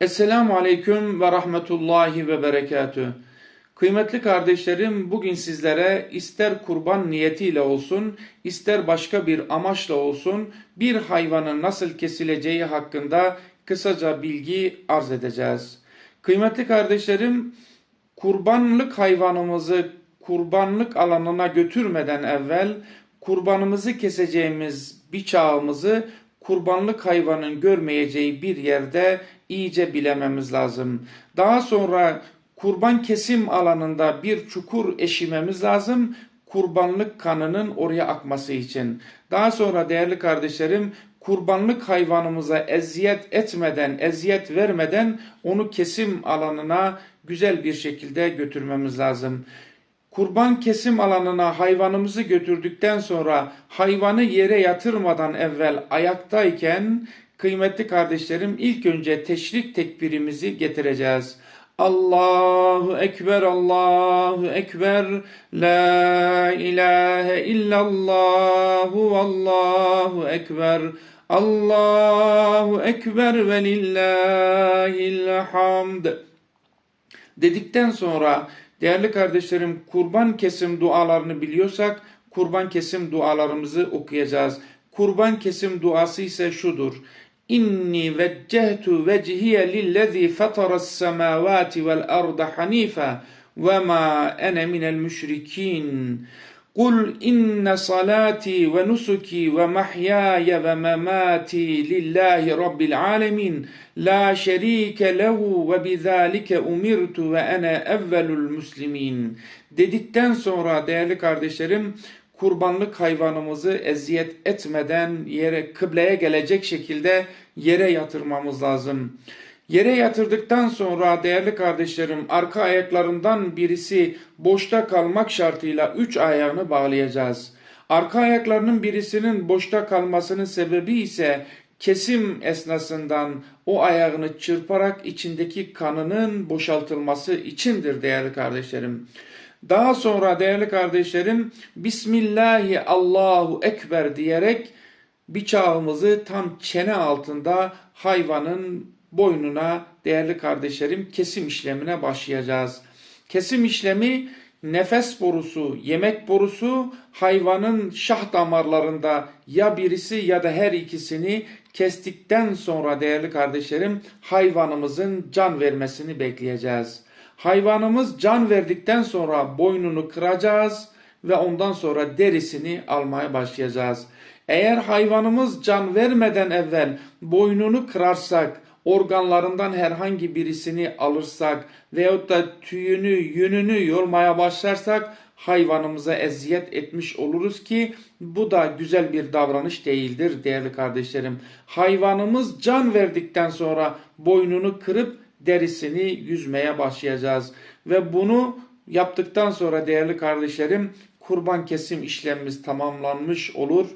Esselamu Aleyküm ve Rahmetullahi ve Berekatü. Kıymetli kardeşlerim bugün sizlere ister kurban niyetiyle olsun ister başka bir amaçla olsun bir hayvanın nasıl kesileceği hakkında kısaca bilgi arz edeceğiz. Kıymetli kardeşlerim kurbanlık hayvanımızı kurbanlık alanına götürmeden evvel kurbanımızı keseceğimiz bıçağımızı kurbanlık hayvanın görmeyeceği bir yerde iyice bilememiz lazım. Daha sonra kurban kesim alanında bir çukur eşimemiz lazım kurbanlık kanının oraya akması için. Daha sonra değerli kardeşlerim kurbanlık hayvanımıza eziyet etmeden, eziyet vermeden onu kesim alanına güzel bir şekilde götürmemiz lazım. Kurban kesim alanına hayvanımızı götürdükten sonra hayvanı yere yatırmadan evvel ayaktayken kıymetli kardeşlerim ilk önce teşrik tekbirimizi getireceğiz. Allahu Ekber, Allahu Ekber, La ilahe illallahu, Allahu Ekber, Allahu Ekber ve lillahil hamd dedikten sonra değerli kardeşlerim kurban kesim dualarını biliyorsak kurban kesim dualarımızı okuyacağız. Kurban kesim duası ise şudur. İnni veccehtu vecihiye lillezî fataras semâvâti vel arda hanife ve ma ene minel müşrikîn. Kul inne salati ve nusuki ve mahyaya ve memati lillahi rabbil alemin la şerike lehu ve bizalike umirtu dedikten sonra değerli kardeşlerim kurbanlık hayvanımızı eziyet etmeden yere kıbleye gelecek şekilde yere yatırmamız lazım. Yere yatırdıktan sonra değerli kardeşlerim arka ayaklarından birisi boşta kalmak şartıyla üç ayağını bağlayacağız. Arka ayaklarının birisinin boşta kalmasının sebebi ise kesim esnasından o ayağını çırparak içindeki kanının boşaltılması içindir değerli kardeşlerim. Daha sonra değerli kardeşlerim Bismillahi Allahu Ekber diyerek bıçağımızı tam çene altında hayvanın boynuna değerli kardeşlerim kesim işlemine başlayacağız. Kesim işlemi nefes borusu, yemek borusu hayvanın şah damarlarında ya birisi ya da her ikisini kestikten sonra değerli kardeşlerim hayvanımızın can vermesini bekleyeceğiz. Hayvanımız can verdikten sonra boynunu kıracağız ve ondan sonra derisini almaya başlayacağız. Eğer hayvanımız can vermeden evvel boynunu kırarsak, organlarından herhangi birisini alırsak veyahut da tüyünü, yününü yormaya başlarsak hayvanımıza eziyet etmiş oluruz ki bu da güzel bir davranış değildir değerli kardeşlerim. Hayvanımız can verdikten sonra boynunu kırıp derisini yüzmeye başlayacağız ve bunu yaptıktan sonra değerli kardeşlerim kurban kesim işlemimiz tamamlanmış olur.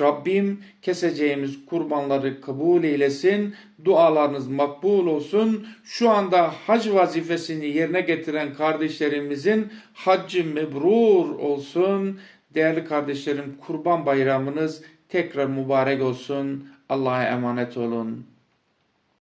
Rabbim keseceğimiz kurbanları kabul eylesin. Dualarınız makbul olsun. Şu anda hac vazifesini yerine getiren kardeşlerimizin haccı mebrur olsun. Değerli kardeşlerim kurban bayramınız tekrar mübarek olsun. Allah'a emanet olun.